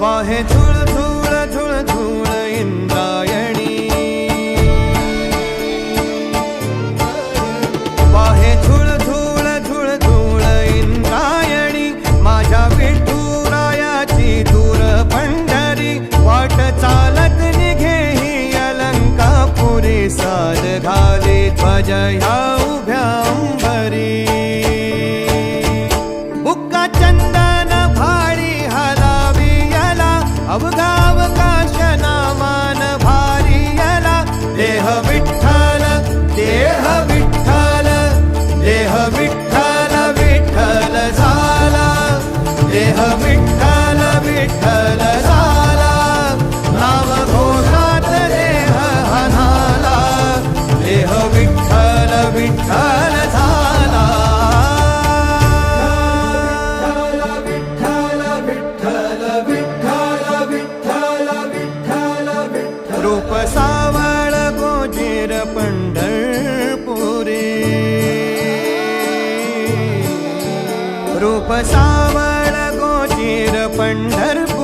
वाहे तू झाले ध्वज ह्या उभ्या अंबरी बुक्का चंदन भाडी हलावी याला अवघावकाश नामान भारी याला. देह विठ्ठल देह विठ्ठल देह विठ्ठल विठ्ठल झाला. देह विठ्ठल विठ्ठल झाला. उपसावळ गोचीर पंढरपूर